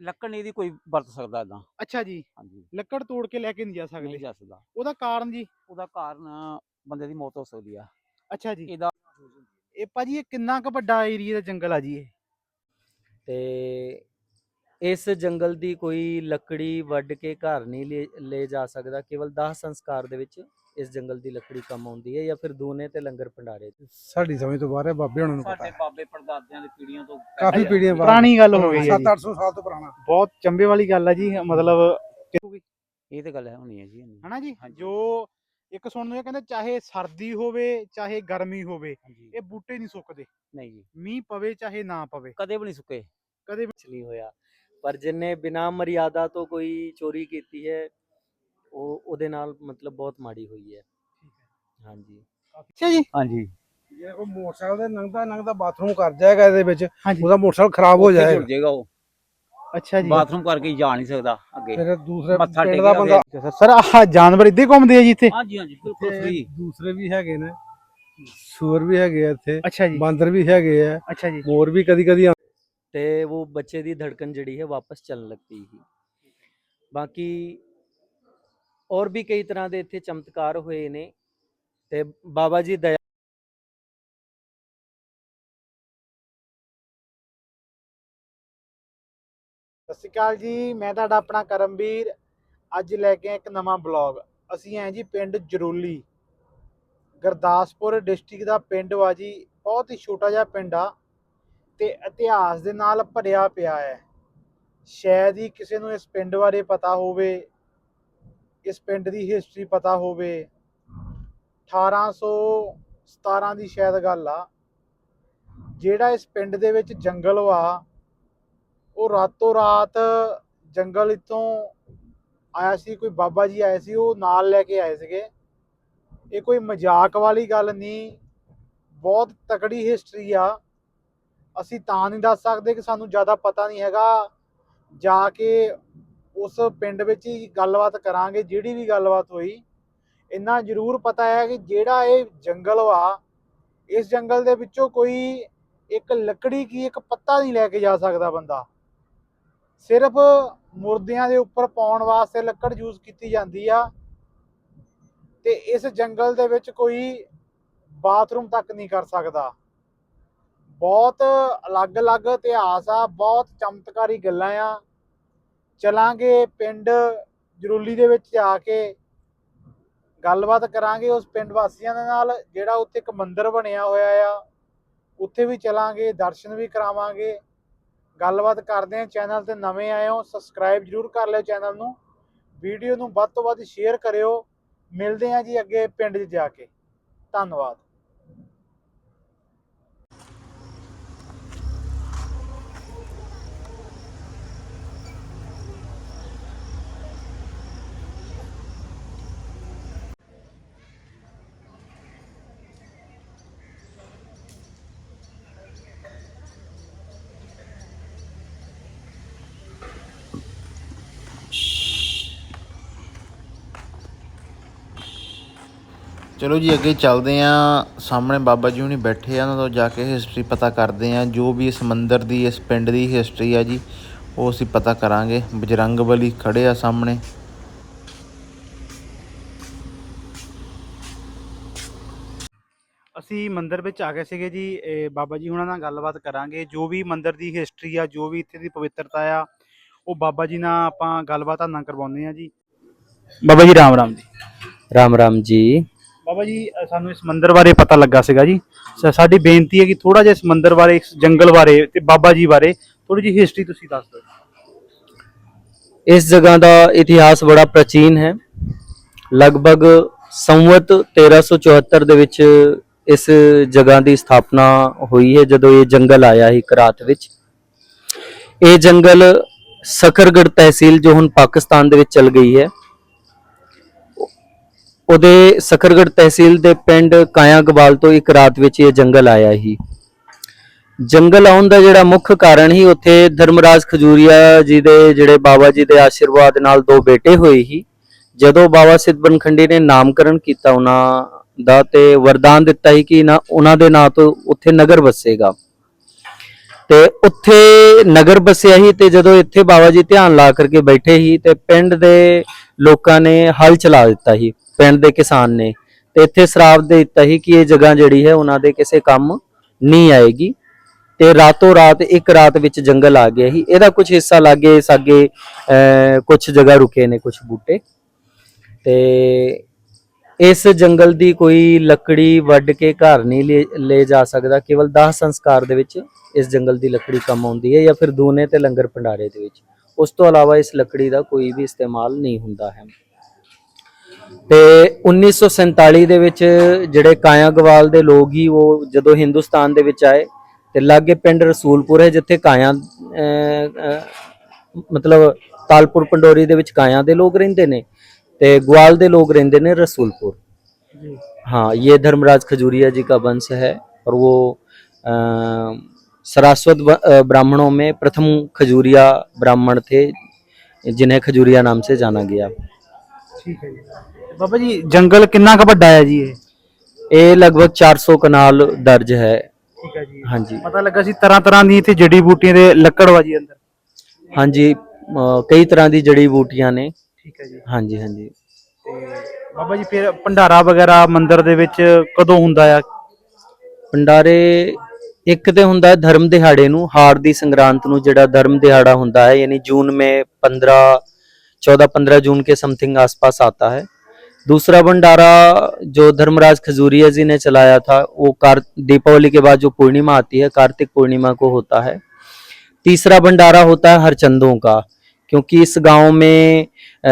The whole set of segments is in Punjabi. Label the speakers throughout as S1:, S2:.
S1: ਲੱਕੜ ਨਹੀਂ ਦੀ ਕੋਈ ਵਰਤ ਸਕਦਾ ਇਦਾਂ
S2: ਅੱਛਾ ਜੀ।
S1: ਹਾਂਜੀ।
S2: ਲੱਕੜ ਤੋੜ ਕੇ ਲੈ ਕੇ ਨਹੀਂ ਜਾ
S1: ਨਹੀਂ
S2: ਸਕਦੇ
S1: ਜਾ ਸਕਦਾ।
S2: ਉਹਦਾ ਕਾਰਨ ਜੀ?
S1: ਉਹਦਾ ਕਾਰਨ ਬੰਦੇ ਦੀ ਮੌਤ ਹੋ ਸਕਦੀ ਆ।
S2: ਅੱਛਾ ਜੀ।
S1: ਇਹਦਾ
S2: ਇਹ ਭਾਜੀ ਇਹ ਕਿੰਨਾ ਕੁ ਵੱਡਾ ਏਰੀਆ ਦਾ ਜੰਗਲ ਆ ਜੀ ਇਹ?
S3: ਤੇ ਇਸ ਜੰਗਲ ਦੀ ਕੋਈ ਲੱਕੜੀ ਵੱਢ ਕੇ ਘਰ ਨਹੀਂ ਲੈ- ਲੈ ਜਾ ਸਕਦਾ ਕੇਵਲ ਦਾਹ ਸੰਸਕਾਰ ਦੇ ਵਿੱਚ ਇਸ ਜੰਗਲ ਦੀ ਲੱਕੜੀ ਕੰਮ ਆਉਂਦੀ ਹੈ ਜਾਂ ਫਿਰ ਦੂਨੇ ਤੇ ਲੰਗਰ ਭੰਡਾਰੇ? ਤੇ
S4: ਸਾਡੀ ਸਮਝ ਤੋਂ ਬਾਹਰ ਹੈ ਬਾਬੇ ਹੁਣਾਂ ਨੂੰ ਪਤਾ
S1: ਸਾਡੇ। ਬਾਬੇ ਪੜਦਾਦਿਆਂ ਦੀ ਪੀੜ੍ਹੀਆਂ ਤੋਂ
S4: ਕਾਫੀ ਪੀੜ੍ਹੀਆਂ ਬਾਅਦ
S2: ਪੁਰਾਣੀ ਗੱਲ ਹੋ ਗਈ ਹੈ ਜੀ।
S4: 7-800 ਸਾਲ ਤੋਂ ਪੁਰਾਣਾ।
S2: ਬਹੁਤ ਚੰਬੇ ਵਾਲੀ ਗੱਲ ਹੈ ਜੀ ਮਤਲਬ
S1: ਇਹ ਤੇ ਗੱਲ ਹੈ ਹੋਣੀ ਹੈ ਜੀ ਹੋਣੀ।
S2: ਹਨਾ ਜੀ?
S1: ਹਾਂਜੀ।
S2: ਜੋ ਇੱਕ ਸੁਣਨ ਨੂੰ ਇਹ ਕਹਿੰਦੇ ਚਾਹੇ ਸਰਦੀ ਹੋਵੇ ਚਾਹੇ ਗਰਮੀ ਹੋਵੇ
S1: ਹਾਂਜੀ।
S2: ਇਹ ਬੂਟੇ ਨਹੀਂ ਸੁੱਕਦੇ।
S1: ਨਹੀਂ ਜੀ।
S2: ਮੀਂਹ ਪਵੇ ਚਾਹੇ ਨਾ ਪਵੇ।
S1: ਕਦੇ ਵੀ ਨਹੀਂ ਸੁੱਕੇ।
S2: ਕਦੇ ਵੀ
S3: ਕੁਛ ਨਹੀਂ ਹੋਇਆ। ਪਰ ਜਿਨੇ ਬਿਨਾ ਮਰਿਆਦਾ ਤੋਂ ਕੋਈ ਚੋਰੀ ਕੀਤੀ ਹੈ ਉਹ ਉਹਦੇ ਨਾਲ ਮਤਲਬ ਬਹੁਤ ਮਾੜੀ ਹੋਈ ਹੈ। ਹਾਂਜੀ।
S2: ਅੱਛਾ ਜੀ।
S1: ਹਾਂਜੀ।
S4: ਜੇ ਕੋਈ ਮੋਟਰਸਾਈਕਲ ਦੇ ਨੰਗਦਾ ਨੰਗਦਾ ਬਾਥਰੂਮ ਕਰ ਜਾਏਗਾ ਇਹਦੇ ਵਿੱਚ।
S2: ਹਾਂਜੀ।
S4: ਉਹਦਾ ਮੋਟਰਸਾਈਕਲ ਖਰਾਬ ਹੋ ਜਾਏਗਾ।
S1: ਜੁੜ ਜਾਏਗਾ ਉਹ।
S2: ਅੱਛਾ ਜੀ।
S1: ਬਾਥਰੂਮ ਕਰਕੇ ਜਾ ਨਹੀਂ ਸਕਦਾ ਅੱਗੇ।
S4: ਫਿਰ ਦੂਸਰੇ
S1: ਮੱਥਾ
S4: ਪਿੰਡ
S1: ਟੇਕਿਆ
S4: ਬੰਦਾ
S2: ਸਰ ਆਹ ਜਾਨਵਰ ਇੱਦੇ ਘੁੰਮਦੇ ਆ ਜੀ ਇੱਥੇ?
S1: ਹਾਂਜੀ ਹਾਂਜੀ ਬਿਲਕੁਲ
S4: ਤੇ
S1: ਫ੍ਰੀ
S4: ਦੂਸਰੇ ਵੀ ਹੈਗੇ ਨੇ। ਸੂਰ ਵੀ ਹੈਗੇ ਆ ਇੱਥੇ।
S2: ਅੱਛਾ ਜੀ।
S4: ਬਾਂਦਰ ਵੀ ਹੈਗੇ ਆ।
S2: ਅੱਛਾ ਜੀ।
S4: ਮੋਰ ਵੀ ਕਦੀ ਕਦੀ
S3: ਤੇ ਉਹ ਬੱਚੇ ਦੀ ਧੜਕਨ ਜਿਹੜੀ ਹੈ ਵਾਪਸ ਚੱਲਣ ਲੱਗ ਪਈ ਸੀ। ਬਾਕੀ ਔਰ ਵੀ ਕਈ ਤਰ੍ਹਾਂ ਦੇ ਇੱਥੇ ਚਮਤਕਾਰ ਹੋਏ ਨੇ ਤੇ ਬਾਬਾ ਜੀ ਦਇਆ
S2: ਸਤਿ ਸ਼੍ਰੀ ਅਕਾਲ ਜੀ, ਮੈਂ ਤੁਹਾਡਾ ਆਪਣਾ ਕਰਮਵੀਰ। ਅੱਜ ਲੈ ਕੇ ਇੱਕ ਨਵਾਂ ਬਲੌਗ। ਅਸੀਂ ਆਏ ਜੀ ਪਿੰਡ ਜਰੂਲੀ। ਗੁਰਦਾਸਪੁਰ ਡਿਸਟ੍ਰਿਕਟ ਦਾ ਪਿੰਡ ਵਾ ਜੀ, ਬਹੁਤ ਹੀ ਛੋਟਾ ਜਿਹਾ ਪਿੰਡ ਆ ਤੇ ਇਤਿਹਾਸ ਦੇ ਨਾਲ ਭਰਿਆ ਪਿਆ ਹੈ। ਸ਼ਾਇਦ ਹੀ ਕਿਸੇ ਨੂੰ ਇਸ ਪਿੰਡ ਬਾਰੇ ਪਤਾ ਹੋਵੇ। ਇਸ ਪਿੰਡ ਦੀ ਹਿਸਟਰੀ ਪਤਾ ਹੋਵੇ 1817 ਦੀ ਸ਼ਾਇਦ ਗੱਲ ਆ, ਜਿਹੜਾ ਇਸ ਪਿੰਡ ਦੇ ਵਿੱਚ ਜੰਗਲ ਵਾ, ਉਹ ਰਾਤੋਂ ਰਾਤ ਜੰਗਲ ਇਤੋਂ ਆਇਆ ਸੀ, ਕੋਈ ਬਾਬਾ ਜੀ ਆਏ ਸੀ, ਉਹ ਨਾਲ ਲੈ ਕੇ ਆਏ ਸੀਗੇ। ਇਹ ਕੋਈ ਮਜ਼ਾਕ ਵਾਲੀ ਗੱਲ ਨਹੀਂ, ਬਹੁਤ ਤਕੜੀ ਹਿਸਟਰੀ ਆ। ਅਸੀਂ ਤਾਂ ਨਹੀਂ ਦੱਸ ਸਕਦੇ ਕਿ ਸਾਨੂੰ ਜ਼ਿਆਦਾ ਪਤਾ ਨਹੀਂ ਹੈਗਾ, ਜਾ ਕੇ ਉਸ ਪਿੰਡ ਵਿੱਚ ਹੀ ਗੱਲਬਾਤ ਕਰਾਂਗੇ, ਜਿਹੜੀ ਵੀ ਗੱਲਬਾਤ ਹੋਈ। ਇੰਨਾ ਜ਼ਰੂਰ ਪਤਾ ਹੈ ਕਿ ਜਿਹੜਾ ਇਹ ਜੰਗਲ ਵਾ, ਇਸ ਜੰਗਲ ਦੇ ਵਿੱਚੋਂ ਕੋਈ ਇੱਕ ਲੱਕੜੀ ਕੀ, ਇੱਕ ਪੱਤਾ ਨਹੀਂ ਲੈ ਕੇ ਜਾ ਸਕਦਾ ਬੰਦਾ। ਸਿਰਫ ਮੁਰਦਿਆਂ ਦੇ ਉੱਪਰ ਪਾਉਣ ਵਾਸਤੇ ਲੱਕੜ ਯੂਜ਼ ਕੀਤੀ ਜਾਂਦੀ ਆ। ਤੇ ਇਸ ਜੰਗਲ ਦੇ ਵਿੱਚ ਕੋਈ ਬਾਥਰੂਮ ਤੱਕ ਨਹੀਂ ਕਰ ਸਕਦਾ। ਬਹੁਤ ਅਲੱਗ-ਅਲੱਗ ਇਤਿਹਾਸ ਆ, ਬਹੁਤ ਚਮਤਕਾਰੀ ਗੱਲਾਂ ਆ। ਚਲਾਂਗੇ ਪਿੰਡ ਜਰੂਲੀ ਦੇ ਵਿੱਚ ਜਾ ਕੇ ਗੱਲਬਾਤ ਕਰਾਂਗੇ ਉਸ ਪਿੰਡ ਵਾਸੀਆਂ ਦੇ ਨਾਲ, ਜਿਹੜਾ ਉੱਥੇ ਇੱਕ ਮੰਦਿਰ ਬਣਿਆ ਹੋਇਆ ਆ। ਉੱਥੇ ਵੀ ਚਲਾਂਗੇ, ਦਰਸ਼ਨ ਵੀ ਕਰਾਵਾਂਗੇ। ਗੱਲਬਾਤ ਕਰਦੇ ਹਾਂ ਚੈਨਲ ਤੇ ਨਵੇਂ ਆਏ ਹੋ, ਸਬਸਕ੍ਰਾਈਬ ਜਰੂਰ ਕਰ ਲਿਓ ਚੈਨਲ ਨੂੰ। ਵੀਡੀਓ ਨੂੰ ਵੱਧ ਤੋਂ ਵੱਧ ਸ਼ੇਅਰ ਕਰਿਓ। ਮਿਲਦੇ ਹਾਂ ਜੀ ਅੱਗੇ ਪਿੰਡ 'ਚ ਜਾ ਕੇ। ਧੰਨਵਾਦ।
S5: ਚਲੋ ਜੀ ਅੱਗੇ ਚੱਲਦੇ ਆਂ। ਸਾਹਮਣੇ ਬਾਬਾ ਜੀ ਹੁਣੀ ਬੈਠੇ ਆ ਉਹਨਾਂ ਤੋਂ ਜਾ ਕੇ ਹਿਸਟਰੀ ਪਤਾ ਕਰਦੇ ਆਂ। ਜੋ ਵੀ ਇਸ ਮੰਦਿਰ ਦੀ ਇਸ ਪਿੰਡ ਦੀ ਹਿਸਟਰੀ ਆ ਜੀ ਉਹ ਅਸੀਂ ਪਤਾ ਕਰਾਂਗੇ। ਬਜਰੰਗ ਬਲੀ ਖੜੇ ਆ ਸਾਹਮਣੇ।
S2: ਅਸੀਂ ਮੰਦਿਰ ਵਿੱਚ ਆ ਗਏ ਸੀਗੇ ਜੀ। ਇਹ ਬਾਬਾ ਜੀ ਹੁਣਾਂ ਨਾਲ ਗੱਲਬਾਤ ਕਰਾਂਗੇ। ਜੋ ਵੀ ਮੰਦਿਰ ਦੀ ਹਿਸਟਰੀ ਆ ਜੋ ਵੀ ਇੱਥੇ ਦੀ ਪਵਿੱਤਰਤਾ ਆ ਉਹ ਬਾਬਾ ਜੀ ਨਾਲ ਆਪਾਂ ਗੱਲਬਾਤ ਨਾਲ ਕਰਵਾਉਂਦੇ ਆ ਜੀ। ਬਾਬਾ ਜੀ ਰਾਮ ਰਾਮ ਜੀ।
S3: ਰਾਮ ਰਾਮ ਜੀ।
S2: ਬਾਬਾ ਜੀ ਸਾਨੂੰ ਇਸ ਮੰਦਿਰ ਬਾਰੇ ਪਤਾ ਲੱਗਾ ਸੀਗਾ ਜੀ। ਸਾ- ਸਾਡੀ ਬੇਨਤੀ ਹੈ ਕਿ ਥੋੜਾ ਜਿਹਾ ਇਸ ਮੰਦਿਰ ਬਾਰੇ, ਇਸ ਜੰਗਲ ਬਾਰੇ ਤੇ ਬਾਬਾ ਜੀ ਬਾਰੇ ਥੋੜੀ ਜਿਹੀ ਹਿਸਟਰੀ ਤੁਸੀਂ ਦੱਸ ਦਿਓ।
S3: ਇਸ ਜਗ੍ਹਾ ਦਾ ਇਤਿਹਾਸ ਬੜਾ ਪ੍ਰਾਚੀਨ ਹੈ। ਲਗਭਗ ਸੰਵਤ 1374 ਦੇ ਵਿੱਚ ਇਸ ਜਗ੍ਹਾ ਦੀ ਸਥਾਪਨਾ ਹੋਈ ਹੈ, ਜਦੋਂ ਇਹ ਜੰਗਲ ਆਇਆ ਸੀ ਕਰਾਤ ਵਿੱਚ। ਇਹ ਜੰਗਲ ਸ਼ਕਰਗੜ ਤਹਿਸੀਲ, ਜੋ ਹੁਣ ਪਾਕਿਸਤਾਨ ਦੇ ਵਿੱਚ ਚਲ ਗਈ ਹੈ। ਉਹਦੇ ਸਖਰਗੜ ਤਹਿਸੀਲ ਦੇ ਪਿੰਡ ਕਾਇਆ ਕਾਇਆਂਗਵਾਲ ਤੋਂ ਇੱਕ ਰਾਤ ਵਿੱਚ ਇਹ ਜੰਗਲ ਆਇਆ ਸੀ। ਜੰਗਲ ਆਉਣ ਦਾ ਜਿਹੜਾ ਮੁੱਖ ਕਾਰਨ ਹੀ ਉੱਥੇ ਧਰਮਰਾਜ ਖਜੂਰੀਆ ਜੀ ਦੇ ਜਿਹੜੇ ਬਾਬਾ ਜੀ ਦੇ ਆਸ਼ੀਰਵਾਦ ਨਾਲ ਦੋ ਬੇਟੇ ਹੋਏ ਸੀ। ਜਦੋਂ ਬਾਬਾ ਸਿੱਧ ਬਨਖੰਡੀ ਨੇ ਨਾਮਕਰਨ ਕੀਤਾ ਉਹਨਾਂ ਦਾ ਤੇ ਵਰਦਾਨ ਦਿੱਤਾ ਸੀ ਕਿ ਨਾ ਉਹਨਾਂ ਦੇ ਨਾਂ ਤੋਂ ਉੱਥੇ ਨਗਰ ਵਸੇਗਾ। ਤੇ ਉੱਥੇ ਨਗਰ ਬਸਿਆ ਸੀ ਤੇ ਜਦੋਂ ਇੱਥੇ ਬਾਬਾ ਜੀ ਧਿਆਨ ਲਾ ਕਰਕੇ ਬੈਠੇ ਸੀ ਤੇ ਪਿੰਡ ਦੇ ਲੋਕਾਂ ਨੇ ਹਲ ਚਲਾ ਦਿੱਤਾ ਸੀ। ਪਿੰਡ ਦੇ ਕਿਸਾਨ ਨੇ। ਤੇ ਇੱਥੇ ਸ਼ਰਾਬ ਦੇ ਦਿੱਤਾ ਸੀ ਕਿ ਇਹ ਜਗ੍ਹਾ ਜਿਹੜੀ ਹੈ, ਉਹਨਾਂ ਦੇ ਕਿਸੇ ਕੰਮ ਨਹੀਂ ਆਏਗੀ। ਤੇ ਰਾਤੋਂ ਰਾਤ, ਇੱਕ ਰਾਤ ਵਿੱਚ ਜੰਗਲ ਆ ਗਿਆ ਸੀ। ਇਹਦਾ ਕੁਝ ਹਿੱਸਾ ਲਾਗੇ ਸਾਗੇ ਕੁਝ ਜਗ੍ਹਾ ਰੁਕੇ ਨੇ ਕੁਝ ਬੂਟੇ। ਤੇ ਇਸ ਜੰਗਲ ਦੀ ਕੋਈ ਲੱਕੜੀ ਵੱਢ ਕੇ ਘਰ ਨਹੀਂ ਲੈ- ਲੈ ਜਾ ਸਕਦਾ। ਕੇਵਲ ਦਾਹ ਸੰਸਕਾਰ ਦੇ ਵਿੱਚ ਇਸ ਜੰਗਲ ਦੀ ਲੱਕੜੀ ਕੰਮ ਆਉਂਦੀ ਹੈ ਜਾਂ ਫਿਰ ਦੂਨੇ ਤੇ ਲੰਗਰ ਭੰਡਾਰੇ ਦੇ ਵਿੱਚ। ਉਸ ਤੋਂ ਇਲਾਵਾ ਇਸ ਲੱਕੜੀ ਦਾ ਕੋਈ ਵੀ ਇਸਤੇਮਾਲ ਨਹੀਂ ਹੁੰਦਾ ਹੈ। ਤੇ 1947 ਦੇ ਵਿੱਚ ਜਿਹੜੇ ਕਾਇਆਗਵਾਲ ਦੇ ਲੋਕ ਹੀ ਉਹ ਜਦੋਂ ਹਿੰਦੁਸਤਾਨ ਦੇ ਵਿੱਚ ਆਏ ਤੇ ਲਾਗੇ ਪਿੰਡ ਰਸੂਲਪੁਰ ਹੈ ਜਿੱਥੇ ਕਾਇਆ ਮਤਲਬ ਤਾਲਪੁਰ ਪੰਡੋਰੀ ਦੇ ਵਿੱਚ ਕਾਇਆ ਦੇ ਲੋਕ ਰਹਿੰਦੇ ਨੇ ਤੇ ਗਵਾਲ ਦੇ ਲੋਕ ਰਹਿੰਦੇ ਨੇ ਰਸੂਲਪੁਰ। ਹਾਂ ਇਹ ਧਰਮਰਾਜ ਖਜੂਰੀਆ ਜੀ का ਵੰਸ਼ ਹੈ ਔਰ ਉਹ ਸਰਾਸਵਤ ब्राह्मणों में ਪ੍ਰਥਮ ਖਜੂਰੀਆ ਬ੍ਰਾਹਮਣ ਥੇ जिन्हें खजूरिया ਨਾਮ ਸੇ जाना
S2: ਗਿਆ। ਬਾਬਾ ਜੀ ਜੰਗਲ ਕਿੰਨਾ ਕੁ ਵੱਡਾ ਹੈ ਜੀ ਇਹ?
S3: ਇਹ ਲਗਭਗ 400 ਕਨਾਲ ਦਰਜ ਹੈ।
S2: ਠੀਕ ਹੈ ਜੀ। ਪਤਾ ਲੱਗਾ ਸੀ ਤਰ੍ਹਾਂ ਤਰ੍ਹਾਂ ਦੀ ਇੱਥੇ ਜੜੀ ਬੂਟੀਆਂ ਦੇ ਲੱਕੜ ਵਾ ਜੀ ਅੰਦਰ।
S3: ਹਾਂਜੀ ਕਈ ਤਰ੍ਹਾਂ ਦੀ ਜੜੀ ਬੂਟੀਆਂ ਨੇ।
S2: ਠੀਕ ਹੈ ਜੀ।
S3: ਹਾਂਜੀ ਹਾਂਜੀ।
S2: ਤੇ ਬਾਬਾ ਜੀ ਫਿਰ ਭੰਡਾਰਾ ਵਗੈਰਾ ਮੰਦਿਰ ਦੇ ਵਿੱਚ ਕਦੋਂ ਹੁੰਦਾ ਆ?
S3: ਭੰਡਾਰੇ ਇੱਕ ਤੇ ਹੁੰਦਾ ਹੈ ਧਰਮ ਦਿਹਾੜੇ ਨੂੰ ਹਾਰ ਦੀ ਸੰਗਰਾਂਦ ਨੂੰ ਜਿਹੜਾ ਧਰਮ ਦਿਹਾੜਾ ਹੁੰਦਾ ਹੈ ਯਾਨੀ ਜੂਨ ਮੇ 15 14 15 ਜੂਨ ਕੇ ਸਮਥਿੰਗ ਆਸ-ਪਾਸ ਆਤਾ ਹੈ। दूसरा भंडारा जो धर्मराज खजूरिया जी ने चलाया था वो कार दीपावली के बाद जो पूर्णिमा आती है कार्तिक पूर्णिमा को होता है तीसरा भंडारा होता है हरचंदों का क्योंकि इस गांव में अ,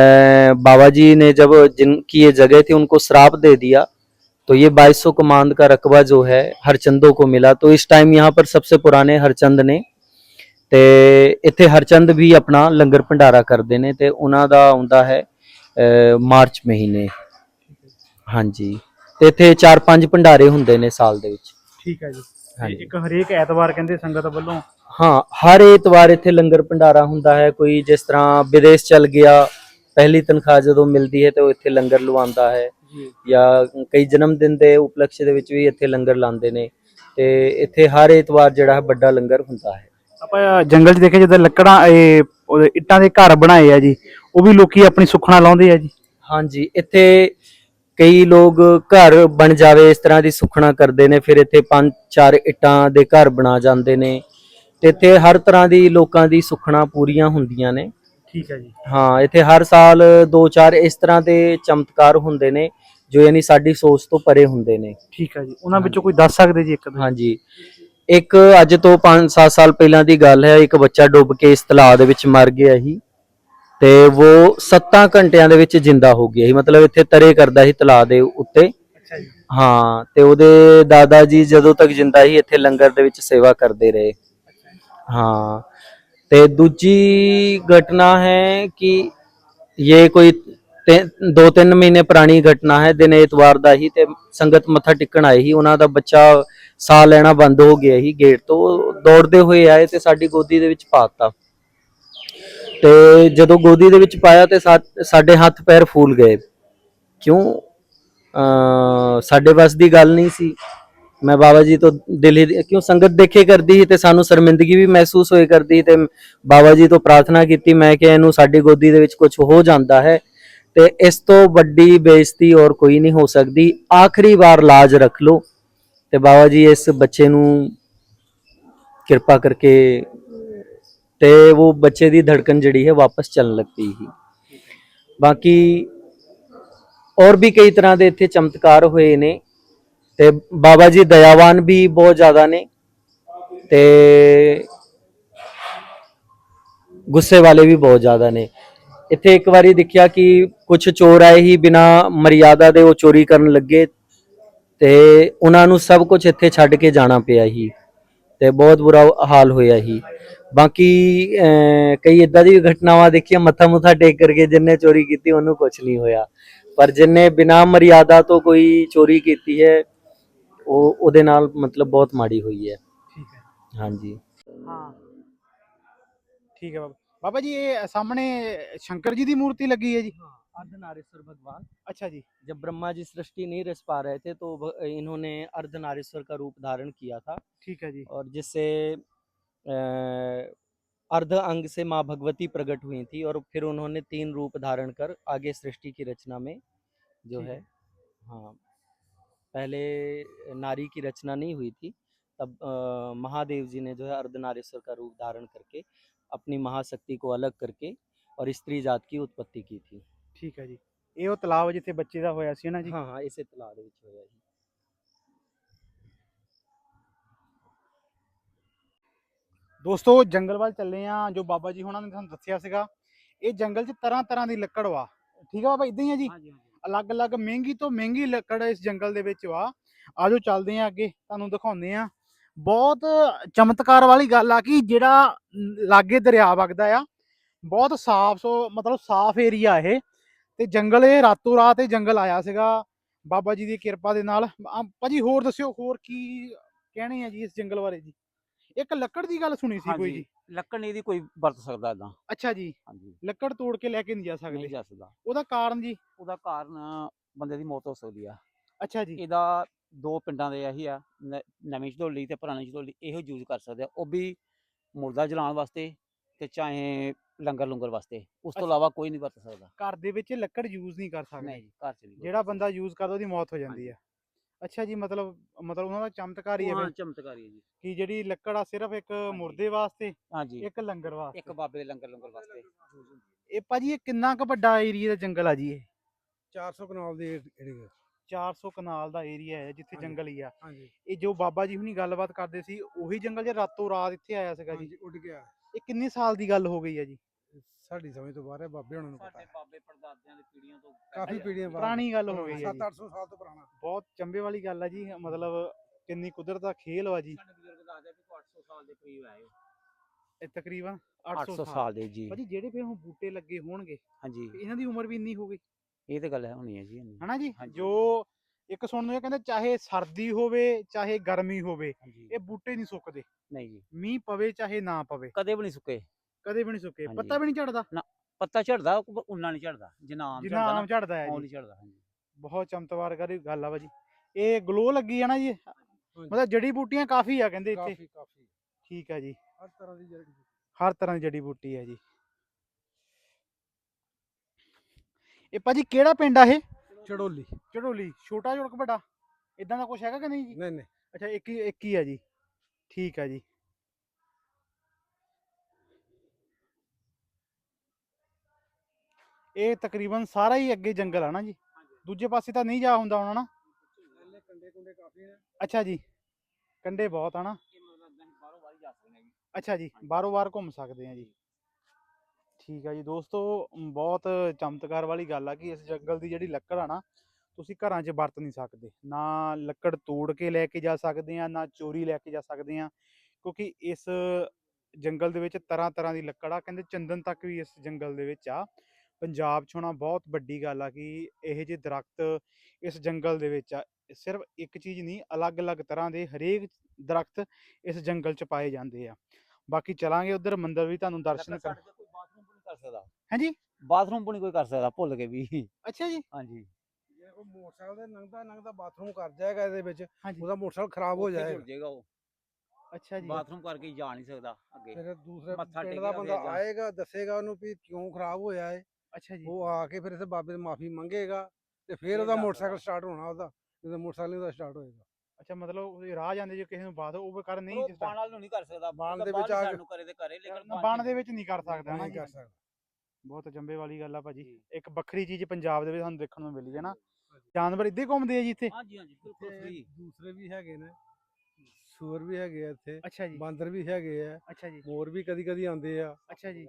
S3: बाबा जी ने जब जिनकी ये जगह थी उनको श्राप दे दिया तो ये 2200 कमांड का रकबा जो है हरचंदों को मिला तो इस टाइम यहाँ पर सबसे पुराने हरचंद ਨੇ ਤੇ ਇੱਥੇ ਹਰਚੰਦ ਵੀ ਆਪਣਾ ਲੰਗਰ ਭੰਡਾਰਾ ਕਰਦੇ ਨੇ ਤੇ ਉਹਨਾਂ ਦਾ ਆਉਂਦਾ ਹੈ ਅ, ਮਾਰਚ ਮਹੀਨੇ ਹਾਂਜੀ। ਤੇ ਇੱਥੇ 4-5 ਭੰਡਾਰੇ ਹੁੰਦੇ ਨੇ ਸਾਲ ਦੇ ਵਿੱਚ।
S2: ਠੀਕ ਹੈ ਜੀ।
S3: ਹਾਂਜੀ।
S2: ਇੱਕ ਹਰੇਕ ਐਤਵਾਰ ਕਹਿੰਦੇ ਸੰਗਤ ਵੱਲੋਂ?
S3: ਹਾਂ ਹਰ ਐਤਵਾਰ ਇੱਥੇ ਲੰਗਰ ਭੰਡਾਰਾ ਹੁੰਦਾ ਹੈ। ਕੋਈ ਜਿਸ ਤਰ੍ਹਾਂ ਵਿਦੇਸ਼ ਚਲ ਗਿਆ ਪਹਿਲੀ ਤਨਖਾਹ ਜਦੋਂ ਮਿਲਦੀ ਹੈ ਤੇ ਉਹ ਇੱਥੇ ਲੰਗਰ ਲਵਾਉਂਦਾ ਹੈ।
S2: ਜੀ।
S3: ਜਾਂ ਕਈ ਜਨਮ ਦਿਨ ਦੇ ਉਪਲਕਸ਼ ਦੇ ਵਿੱਚ ਵੀ ਇੱਥੇ ਲੰਗਰ ਲਾਉਂਦੇ ਨੇ। ਤੇ ਇੱਥੇ ਹਰ ਐਤਵਾਰ ਜਿਹੜਾ ਹੈ ਵੱਡਾ ਲੰਗਰ ਹੁੰਦਾ ਹੈ।
S2: ਆਪਾਂ ਜੰਗਲ 'ਚ ਦੇਖਿਆ ਜਦੋਂ ਲੱਕੜਾਂ ਇਹ ਉਹਦੇ ਇੱਟਾਂ ਦੇ ਘਰ ਬਣਾਏ ਆ ਜੀ। ਉਹ ਵੀ ਲੋਕੀ ਆਪਣੀ ਸੁੱਖਣਾ ਲਾਉਂਦੇ ਆ ਜੀ।
S3: ਹਾਂਜੀ ਇੱਥੇ ਕਈ ਲੋਕ ਘਰ ਬਣ ਜਾਵੇ ਇਸ ਤਰ੍ਹਾਂ ਦੀ ਸੁਖਣਾ ਕਰਦੇ ਨੇ ਫਿਰ ਇੱਥੇ ਪੰਜ ਚਾਰ ਇੱਟਾਂ ਦੇ ਘਰ ਬਣਾ ਜਾਂਦੇ ਨੇ। ਤੇ ਇੱਥੇ ਹਰ ਤਰ੍ਹਾਂ ਦੀ ਲੋਕਾਂ ਦੀ ਸੁਖਣਾ ਪੂਰੀਆਂ ਹੁੰਦੀਆਂ ਨੇ।
S2: ਠੀਕ ਹੈ ਜੀ।
S3: ਹਾਂ ਇੱਥੇ ਹਰ ਸਾਲ ਦੋ ਚਾਰ ਇਸ ਤਰ੍ਹਾਂ ਦੇ ਚਮਤਕਾਰ ਹੁੰਦੇ ਨੇ ਜੋ ਯਾਨੀ ਸਾਡੀ ਸੋਚ ਤੋਂ ਪਰੇ ਹੁੰਦੇ ਨੇ।
S2: ਠੀਕ ਹੈ ਜੀ। ਉਹਨਾਂ ਵਿੱਚੋਂ ਕੋਈ ਦੱਸ ਸਕਦੇ ਜੀ ਇੱਕ ਦੋ
S3: ਹਾਂਜੀ। ਇੱਕ ਅੱਜ ਤੋਂ 5-7 ਸਾਲ ਪਹਿਲਾਂ ਦੀ ਗੱਲ ਹੈ ਇੱਕ ਬੱਚਾ ਡੁੱਬ ਕੇ ਇਸ ਤਲਾਅ ਦੇ ਵਿੱਚ ਮਰ ਗਿਆ ਸੀ। ਤੇ ਉਹ 7 ਘੰਟਿਆਂ ਦੇ ਵਿੱਚ ਜਿੰਦਾ ਹੋ ਗਿਆ ਸੀ। ਮਤਲਬ ਇੱਥੇ ਤਰੇ ਕਰਦਾ ਸੀ ਤਲਾਅ ਦੇ ਉੱਤੇ।
S2: ਅੱਛਾ ਜੀ।
S3: ਹਾਂ ਤੇ ਉਹਦੇ ਦਾਦਾ ਜੀ ਜਦੋਂ ਤੱਕ ਜਿੰਦਾ ਸੀ ਇੱਥੇ ਲੰਗਰ ਦੇ ਵਿੱਚ ਸੇਵਾ ਕਰਦੇ ਰਹੇ। ਹਾਂ ਤੇ ਦੂਜੀ ਘਟਨਾ ਹੈ ਕਿ ਇਹ ਕੋਈ 2-3 ਮਹੀਨੇ ਪੁਰਾਣੀ ਘਟਨਾ ਹੈ ਦਿਨ ਐਤਵਾਰ ਦਾ ਹੀ ਤੇ ਸੰਗਤ ਮੱਥਾ ਟਿਕਣ ਆਈ ਸੀ। ਉਹਨਾਂ ਦਾ ਬੱਚਾ ਸਾਹ ਲੈਣਾ ਬੰਦ ਹੋ ਗਿਆ ਸੀ ਗੇਟ ਤੋਂ। ਦੌੜਦੇ ਹੋਏ ਆਏ ਤੇ ਸਾਡੀ ਗੋਦੀ ਦੇ ਵਿੱਚ ਪਾਤਾ ਤੇ ਜਦੋਂ ਗੋਦੀ ਦੇ ਵਿੱਚ ਪਾਇਆ ਤੇ ਸਾਡੇ ਹੱਥ ਪੈਰ ਫੂਲ ਗਏ। ਕਿਉਂ? ਸਾਡੇ ਬਸ ਦੀ ਗੱਲ ਨਹੀਂ ਸੀ। ਮੈਂ ਬਾਬਾ ਜੀ ਤੋਂ ਦਿਲ ਹੀ, ਕਿਉਂ ਸੰਗਤ ਦੇਖੇ ਕਰਦੀ ਸੀ ਤੇ ਸਾਨੂੰ ਸ਼ਰਮਿੰਦਗੀ ਵੀ ਮਹਿਸੂਸ ਹੋਏ ਕਰਦੀ ਤੇ ਬਾਬਾ ਜੀ ਤੋਂ ਪ੍ਰਾਰਥਨਾ ਕੀਤੀ, ਮੈਂ ਕਿ ਇਹਨੂੰ ਸਾਡੀ ਗੋਦੀ ਦੇ ਵਿੱਚ ਕੁਝ ਹੋ ਜਾਂਦਾ ਹੈ ਤੇ ਇਸ ਤੋਂ ਵੱਡੀ ਬੇਇੱਜ਼ਤੀ ਔਰ ਕੋਈ ਨਹੀਂ ਹੋ ਸਕਦੀ। ਆਖਰੀ ਵਾਰ ਲਾਜ ਰੱਖ ਲਓ ਤੇ ਬਾਬਾ ਜੀ ਇਸ ਬੱਚੇ ਨੂੰ ਕਿਰਪਾ ਕਰਕੇ ਤੇ ਉਹ ਬੱਚੇ ਦੀ ਧੜਕਨ ਜਿਹੜੀ ਹੈ ਵਾਪਸ ਚੱਲਣ ਲੱਗ ਪਈ ਸੀ। ਬਾਕੀ ਔਰ ਵੀ ਕਈ ਤਰ੍ਹਾਂ ਦੇ ਇੱਥੇ ਚਮਤਕਾਰ ਹੋਏ ਨੇ ਤੇ ਬਾਬਾ ਜੀ ਦਇਆਵਾਨ ਵੀ ਬਹੁਤ ਜ਼ਿਆਦਾ ਨੇ ਤੇ ਗੁੱਸੇ ਵਾਲੇ ਵੀ ਬਹੁਤ ਜ਼ਿਆਦਾ ਨੇ। ਇੱਥੇ ਇੱਕ ਵਾਰੀ ਦੇਖਿਆ ਕਿ ਕੁਝ ਚੋਰ ਆਏ ਹੀ ਬਿਨਾ ਮਰਿਆਦਾ ਦੇ ਉਹ ਚੋਰੀ ਕਰਨ ਲੱਗੇ ਤੇ ਉਹਨਾਂ ਨੂੰ ਸਭ ਕੁਝ ਇੱਥੇ ਛੱਡ ਕੇ ਜਾਣਾ ਪਿਆ ਹੀ ਤੇ ਬਹੁਤ ਬੁਰਾ ਹਾਲ ਹੋਇਆ ਹੀ ਬਾਕੀ ਅਹ, ਕਈ ਇਦਾਂ ਦੀ ਵੀ ਘਟਨਾਵਾਂ ਦੇਖੀਆਂ ਮੱਥਾ ਮੁੱਥਾ ਟੇਕ ਕਰਕੇ ਜਿੰਨੇ ਚੋਰੀ ਕੀਤੀ ਉਹਨੂੰ ਕੁਝ ਨਹੀਂ ਹੋਇਆ ਪਰ ਜਿੰਨੇ ਬਿਨਾ ਮਰਿਆਦਾ ਤੋਂ ਕੋਈ ਚੋਰੀ ਕੀਤੀ ਹੈ ਉਹ ਉਹਦੇ ਨਾਲ ਮਤਲਬ ਬਹੁਤ ਮਾੜੀ ਹੋਈ ਹੈ
S2: ਠੀਕ ਹੈ
S3: ਹਾਂਜੀ
S2: ਹਾਂ ਠੀਕ ਹੈ ਬਾਬਾ ਬਾਬਾ ਜੀ ਇਹ ਸਾਹਮਣੇ ਸ਼ੰਕਰ ਜੀ ਦੀ ਮੂਰਤੀ ਲੱਗੀ ਹੈ ਜੀ
S3: अर्धनारीश्वर भगवान
S2: ਅੱਛਾ जी
S3: जब ब्रह्मा जी सृष्टि नहीं रच पा रहे थे तो भ- इन्होंने अर्धनारीश्वर का रूप धारण किया था
S2: ठीक है जी
S3: और जिससे अ, अर्ध अंग से माँ भगवती प्रकट हुई थी और फिर उन्होंने तीन रूप धारण कर आगे सृष्टि की रचना में जो
S2: ठीक
S3: है
S2: है।
S3: हाँ पहले नारी की रचना नहीं हुई थी तब अ, महादेव जी ने जो है अर्धनारीश्वर का रूप धारण करके अपनी महाशक्ति को अलग करके और स्त्री जात की उत्पत्ति की थी
S2: ਠੀਕ ਹੈ ਜੀ ਇਹ ਉਹ ਤਲਾਬ ਜਿੱਥੇ ਬੱਚੇ ਦਾ ਹੋਇਆ ਸੀ ਨਾ ਜੀ
S3: हाँ हाँ इसे तलाब ਦੇ ਵਿੱਚ ਹੋਇਆ ਜੀ
S2: ਦੋਸਤੋ ਜੰਗਲ ਵੱਲ ਚੱਲੇ ਆ ਜੋ ਬਾਬਾ ਜੀ ਹੁਣਾਂ ਨੇ ਤੁਹਾਨੂੰ ਦੱਸਿਆ ਸੀਗਾ ਇਹ ਜੰਗਲ 'ਚ ਤਰ੍ਹਾਂ ਤਰ੍ਹਾਂ ਦੀ ਲੱਕੜ ਵਾ। ਠੀਕ ਆ ਬਾਬਾ ਇਦਾਂ ਹੀ ਆ ਜੀ? ਅਲੱਗ-ਅਲੱਗ ਮਹਿੰਗੀ ਤੋਂ ਮਹਿੰਗੀ ਲੱਕੜ ਇਸ ਜੰਗਲ ਦੇ ਵਿੱਚ ਵਾ। ਆਜੋ ਚੱਲਦੇ ਆ ਅੱਗੇ ਤੁਹਾਨੂੰ ਦਿਖਾਉਂਦੇ ਆ। ਬਹੁਤ ਚਮਤਕਾਰ ਵਾਲੀ ਗੱਲ ਆ ਕਿ ਜਿਹੜਾ ਲਾਗੇ ਦਰਿਆ ਵਗਦਾ ਆ ਬਹੁਤ ਸਾਫ਼ ਸੋ ਮਤਲਬ ਸਾਫ਼ ਏਰੀਆ ਇਹ। ਤੇ ਜੰਗਲ ਇਹ ਰਾਤੋਂ ਰਾਤ ਇਹ ਜੰਗਲ ਆਇਆ ਸੀਗਾ। ਬਾਬਾ ਜੀ ਦੀ ਕਿਰਪਾ ਦੇ ਨਾਲ। ਭਾਜੀ ਹੋਰ ਦੱਸਿਓ ਹੋਰ ਕੀ ਕਹਿਣੇ ਆ ਜੀ ਇਸ ਜੰਗਲ ਬਾਰੇ ਜੀ? ਇੱਕ ਲੱਕੜ ਦੀ ਗੱਲ ਸੁਣੀ ਸੀ ਕੋਈ ਜੀ?
S1: ਲੱਕੜ ਨਹੀਂ ਦੀ ਕੋਈ ਵਰਤ ਸਕਦਾ ਇਦਾਂ
S2: ਅੱਛਾ ਜੀ।
S1: ਹਾਂਜੀ।
S2: ਲੱਕੜ ਤੋੜ ਕੇ ਲੈ ਕੇ ਨਹੀਂ ਜਾ
S1: ਨਹੀਂ
S2: ਸਕਦੇ
S1: ਜਾ ਸਕਦਾ।
S2: ਉਹਦਾ ਕਾਰਨ ਜੀ?
S1: ਉਹਦਾ ਕਾਰਨ ਬੰਦੇ ਦੀ ਮੌਤ ਹੋ ਸਕਦੀ ਆ।
S2: ਅੱਛਾ ਜੀ।
S1: ਇਹਦਾ ਦੋ ਪਿੰਡਾਂ ਦੇ ਇਹੀ ਆ ਨ- ਨਵੀਂ ਝਦੋਲੀ ਤੇ ਪੁਰਾਣੀ ਝਦੋਲੀ ਇਹੋ ਯੂਜ਼ ਕਰ ਸਕਦੇ ਆ। ਉਹ ਵੀ ਮੁਰਦਾ ਜਲਾਉਣ ਵਾਸਤੇ ਤੇ ਚਾਹੇ ਲੰਗਰ ਲੰਗਰ ਵਾਸਤੇ ਉਸ ਤੋਂ
S2: ਅੱਛਾ।
S1: ਇਲਾਵਾ ਕੋਈ ਨਹੀਂ ਵਰਤ ਸਕਦਾ।
S2: ਘਰ ਦੇ ਵਿੱਚ ਲੱਕੜ ਯੂਜ਼ ਨਹੀਂ ਕਰ ਸਕਦੇ।
S1: ਨਹੀਂ ਜੀ ਘਰ ਚ ਨਹੀਂ
S2: ਜਿਹੜਾ ਬੰਦਾ ਯੂਜ਼ ਕਰਦਾ ਉਹਦੀ ਮੌਤ ਹੋ ਜਾਂਦੀ। ਆ। ਅੱਛਾ ਜੀ ਮਤਲਬ ਮਤਲਬ ਉਹਨਾਂ ਦਾ ਚਮਤਕਾਰ ਹੀ ਹੈ
S1: ਹਾਂ
S2: ਫਿਰ
S1: ਚਮਤਕਾਰੀ ਹੈ ਜੀ।
S2: ਕਿ ਜਿਹੜੀ ਲੱਕੜ ਆ ਸਿਰਫ ਇੱਕ ਮੁਰਦੇ ਵਾਸਤੇ
S1: ਹਾਂਜੀ।
S2: ਇੱਕ ਲੰਗਰ
S1: ਇੱਕ
S2: ਵਾਸਤੇ
S1: ਬਾਬੇ ਦੇ ਲੰਗਰ ਲੰਗਰ ਵਾਸਤੇ।
S2: ਇਹ ਭਾਜੀ ਇਹ ਕਿੰਨਾ ਕੁ ਵੱਡਾ ਏਰੀਆ ਦਾ ਜੰਗਲ ਆ ਜੀ ਇਹ?
S4: 400 ਕਨਾਲ ਦੇ ਏਰੀਆ
S2: 400 ਕਨਾਲ ਦਾ ਏਰੀਆ ਹੈ ਜਿੱਥੇ
S4: ਹਾਂਜੀ।
S2: ਜੰਗਲ ਹੀ ਆ।
S4: ਹਾਂਜੀ।
S2: ਇਹ ਜੋ ਬਾਬਾ ਜੀ ਹੁਣੀ ਗੱਲਬਾਤ ਕਰਦੇ ਸੀ ਉਹੀ ਜੰਗਲ ਜੇ ਰਾਤੋਂ ਰਾਤ ਇੱਥੇ ਆਇਆ ਸੀਗਾ ਜੀ?
S4: ਹਾਂਜੀ ਉੱਡ ਗਿਆ।
S2: ਇਹ ਕਿੰਨੇ ਸਾਲ ਦੀ ਗੱਲ ਹੋ ਗਈ ਹੈ ਜੀ?
S4: ਸਾਡੀ ਸਮਝ ਤੋਂ ਬਾਹਰ ਹੈ ਬਾਬੇ ਹੁਣਾਂ ਨੂੰ ਪਤਾ
S1: ਸਾਡੇ
S4: ਹੈ।
S1: ਬਾਬੇ ਪੜਦਾਦਿਆਂ ਦੀ ਪੀੜ੍ਹੀਆਂ ਤੋਂ
S4: ਕਾਫੀ ਪੀੜ੍ਹੀਆਂ ਬਾਅਦ
S2: ਪੁਰਾਣੀ ਗੱਲ ਹੋ ਗਈ ਹੈ ਜੀ।
S4: 7-800 ਸਾਲ ਤੋਂ ਪੁਰਾਣਾ।
S2: ਬਹੁਤ ਚੰਬੇ ਵਾਲੀ ਗੱਲ ਆ ਜੀ ਮਤਲਬ ਕਿੰਨੀ ਕੁਦਰਤ ਦਾ ਖੇਲ ਵਾ ਜੀ।
S1: ਸਾਡੇ ਬਜ਼ੁਰਗ ਦੱਸਦੇ ਵੀ 800 ਸਾਲ ਦੇ ਕਰੀਬ ਆਏ
S2: ਇਹ ਤਕਰੀਬਨ
S1: 800 ਸਾਲ। ਦੇ ਜੀ।
S2: ਭਾਜੀ ਜਿਹੜੇ ਫਿਰ ਹੁਣ ਬੂਟੇ ਲੱਗੇ ਹੋਣਗੇ
S1: ਹਾਂਜੀ।
S2: ਇਹਨਾਂ ਦੀ ਉਮਰ ਵੀ ਇੰਨੀ ਹੋ ਗਈ।
S1: ਇਹ ਤਾਂ ਗੱਲ ਹੈ ਹੋਣੀ ਹੈ ਜੀ ਇੰਨੀ।
S2: ਹਨਾ ਜੀ?
S1: ਹਾਂਜੀ।
S2: ਜੋ ਇੱਕ ਸੁਣਨ ਨੂੰ ਇਹ ਕਹਿੰਦੇ ਚਾਹੇ ਸਰਦੀ ਹੋਵੇ ਚਾਹੇ ਗਰਮੀ ਹੋਵੇ
S1: ਹਾਂਜੀ।
S2: ਇਹ ਬੂਟੇ ਨਹੀਂ ਸੁੱਕਦੇ।
S1: ਨਹੀਂ ਜੀ।
S2: ਮੀਂਹ ਪਵੇ ਚਾਹੇ ਨਾ ਪਵੇ।
S1: ਕਦੇ ਵੀ ਨਹੀਂ ਸੁੱਕੇ।
S2: ਕਦੇ ਵੀ ਨਹੀਂ ਸੁੱਕੇ
S1: ਹਾਂਜੀ।
S2: ਪੱਤਾ ਵੀ ਨਹੀਂ ਝੜਦਾ?
S1: ਪੱਤਾ ਝੜਦਾ ਉਹਨਾਂ ਨਹੀਂ ਝੜਦਾ ਜਿੰਨਾ ਆਮ
S2: ਜਿੰਨਾ
S1: ਝੜਦਾ
S2: ਆਮ ਝੜਦਾ ਹੈ
S1: ਉਹ
S2: ਜੀ।
S1: ਨਹੀਂ ਝੜਦਾ ਹਾਂਜੀ।
S2: ਬਹੁਤ ਚਮਤਕਾਰਕਾਰੀ ਗੱਲ ਆ ਭਾਜੀ। ਇਹ ਗਲੋ ਲੱਗੀ ਆ ਨਾ ਜੀ ਮਤਲਬ ਜੜੀ ਬੂਟੀਆਂ ਕਾਫੀ ਆ ਕਹਿੰਦੇ ਇੱਥੇ।
S4: ਕਾਫੀ ਕਾਫੀ।
S2: ਠੀਕ ਆ ਜੀ।
S4: ਹਰ ਤਰ੍ਹਾਂ ਦੀ ਜੜੀ
S2: ਹਰ ਤਰ੍ਹਾਂ ਦੀ ਜੜੀ ਬੂਟੀ ਹੈ ਜੀ। ਇਹ ਭਾਜੀ ਕਿਹੜਾ ਪਿੰਡ ਆ ਇਹ?
S4: ਚੜੋਲੀ।
S2: ਚੜੋਲੀ ਛੋਟਾ ਜੁੜਕ ਵੱਡਾ? ਇਦਾਂ ਦਾ ਕੁਝ ਹੈਗਾ ਕਿ ਨਹੀਂ ਜੀ?
S4: ਨਹੀਂ ਨਹੀਂ।
S2: ਅੱਛਾ ਇੱਕ ਹੀ ਇੱਕ ਹੀ ਆ ਜੀ। ਠੀਕ ਆ ਜੀ। ਇਹ ਤਕਰੀਬਨ ਸਾਰਾ ਹੀ ਅੱਗੇ ਜੰਗਲ ਆ ਨਾ ਜੀ। ਦੂਜੇ ਪਾਸੇ ਤਾਂ ਨਹੀਂ ਜਾ ਹੁੰਦਾ ਹੋਣਾ ਨਾ।
S4: ਥੱਲੇ ਕੰਡੇ ਕੁੰਡੇ ਕਾਫੀ ਨੇ।
S2: ਅੱਛਾ ਜੀ। ਕੰਡੇ ਬਹੁਤ ਆ ਨਾ। ਅੱਛਾ ਜੀ ਬਾਰੋ ਬਾਰ ਘੁੰਮ ਸਕਦੇ ਆ ਜੀ। ਠੀਕ ਆ ਜੀ ਦੋਸਤੋ ਬਹੁਤ ਚਮਤਕਾਰ ਵਾਲੀ ਗੱਲ ਆ ਕਿ ਇਸ ਜੰਗਲ ਦੀ ਜਿਹੜੀ ਲੱਕੜ ਆ ਨਾ ਤੁਸੀਂ ਘਰਾਂ 'ਚ ਵਰਤ ਨਹੀਂ ਸਕਦੇ। ਨਾ ਲੱਕੜ ਤੋੜ ਕੇ ਲੈ ਕੇ ਜਾ ਸਕਦੇ ਆ ਨਾ ਚੋਰੀ ਲੈ ਕੇ ਜਾ ਸਕਦੇ ਆ। ਕਿਉਂਕਿ ਇਸ ਜੰਗਲ ਦੇ ਵਿੱਚ ਤਰ੍ਹਾਂ ਤਰ੍ਹਾਂ ਦੀ ਲੱਕੜ ਆ। ਕਹਿੰਦੇ ਚੰਦਨ ਤੱਕ ਵੀ ਇਸ ਜੰਗਲ ਦੇ ਵਿੱਚ ਆ। ਪੰਜਾਬ 'ਚ ਹੋਣਾ ਬਹੁਤ ਵੱਡੀ ਗੱਲ ਆ ਕਿ ਇਹ ਜਿਹੇ ਦਰਖਤ ਇਸ ਜੰਗਲ ਦੇ ਵਿੱਚ ਆ ਸਿਰਫ ਇੱਕ ਚੀਜ਼ ਨਹੀਂ ਅਲੱਗ-ਅਲੱਗ ਤਰ੍ਹਾਂ ਦੇ ਹਰੇਕ ਦਰਖਤ ਇਸ ਜੰਗਲ 'ਚ ਪਾਏ ਜਾਂਦੇ ਆ। ਬਾਕੀ ਚਲਾਂਗੇ ਉਧਰ ਮੰਦਿਰ ਵੀ ਤੁਹਾਨੂੰ ਦਰਸ਼ਨ ਕਰ
S1: ਛੱਡ ਕੇ ਕੋਈ ਬਾਥਰੂਮ ਵੀ ਨਹੀਂ ਕਰ ਸਕਦਾ।
S2: ਹਾਂਜੀ?
S1: ਬਾਥਰੂਮ ਨਹੀਂ ਕੋਈ ਕਰ ਸਕਦਾ ਭੁੱਲ ਕੇ ਵੀ।
S2: ਅੱਛਾ ਜੀ।
S1: ਹਾਂਜੀ।
S4: ਜੇ ਕੋਈ ਮੋਟਰਸਾਈਕਲ ਦੇ ਨੰਗਦਾ ਨੰਗਦਾ ਬਾਥਰੂਮ ਕਰ ਜਾਏਗਾ ਇਹਦੇ ਵਿੱਚ ਉਹਦਾ ਮੋਟਰਸਾਈਕਲ ਖਰਾਬ ਹੋ ਜਾਏਗਾ।
S1: ਜੁੜ ਜਾਏਗਾ ਉਹ।
S2: ਅੱਛਾ ਜੀ।
S1: ਬਾਥਰੂਮ ਕਰਕੇ ਜਾ ਨਹੀਂ ਸਕਦਾ ਅੱਗੇ।
S4: ਫਿਰ ਦੂਸਰੇ
S1: ਮੱਥਾ
S4: ਪਿੰਡ ਦਾ ਬੰਦਾ
S1: ਜਾ-
S4: ਆਏਗਾ ਦੱਸੇਗਾ ਉਹਨੂੰ ਵੀ ਕਿਉਂ ਖਰਾਬ ਹੋਇਆ ਹੈ
S2: ਅੱਛਾ ਜੀ।
S4: ਉਹ ਆ ਕੇ ਫਿਰ ਇਸੇ ਬਾਬੇ ਤੋਂ ਮਾਫੀ ਮੰਗੇਗਾ ਤੇ ਫਿਰ ਉਹਦਾ ਮੋਟਰਸਾਈਕਲ। ਸਟਾਰਟ ਹੋਣਾ ਉਹਦਾ ਜਦੋਂ ਮੋਟਰਸਾਈਕਲ ਉਹਦਾ ਸਟਾਰਟ ਹੋਏਗਾ।
S2: ਅੱਛਾ ਮਤਲਬ ਉਹ ਰਾਹ ਜਾਂਦੇ ਜੇ ਕਿਸੇ ਨੂੰ ਬਾਤ ਉਹ ਕਰ ਨਹੀਂ ਜਿਸ
S1: ਬਾਣ ਵਾਲ ਨੂੰ ਨਹੀਂ ਕਰ ਸਕਦਾ
S4: ਬਾਣ
S1: ਉਹਦਾ
S4: ਦੇ ਵਿੱਚ ਆ ਕੇ-
S1: ਕਰੇ ਤੇ ਕਰੇ ਲੇਕਿਨ
S2: ਬਾਣ ਦੇ ਵਿੱਚ ਨਹੀਂ ਕਰ ਸਕਦਾ ਨਾ
S4: ਕਰ ਸਕਦਾ।
S2: ਬਹੁਤ ਜੰਬੇ ਵਾਲੀ ਗੱਲ ਆ ਭਾਜੀ। ਇੱਕ ਵੱਖਰੀ ਚੀਜ਼ ਪੰਜਾਬ ਦੇ ਵਿੱਚ ਸਾਨੂੰ ਦੇਖਣ ਨੂੰ ਮਿਲੀ ਹੈ ਨਾ। ਜਾਨਵਰ ਇੱਦੇ ਘੁੰਮਦੇ ਆ ਜੀ ਇੱਥੇ।
S1: ਹਾਂਜੀ ਹਾਂਜੀ ਬਿਲਕੁਲ ਫ੍ਰੀ
S4: ਦੂਸਰੇ ਵੀ ਹੈਗੇ ਨੇ ਸੂਰ ਵੀ ਹੈਗੇ ਆ ਇੱਥੇ
S2: ਅੱਛਾ ਜੀ।
S4: ਬਾਂਦਰ ਵੀ ਹੈਗੇ ਆ
S2: ਅੱਛਾ ਜੀ।
S4: ਮੋਰ ਵੀ ਕਦੀ ਕਦੀ ਆਉਂਦੇ ਆ।
S2: ਅੱਛਾ ਜੀ।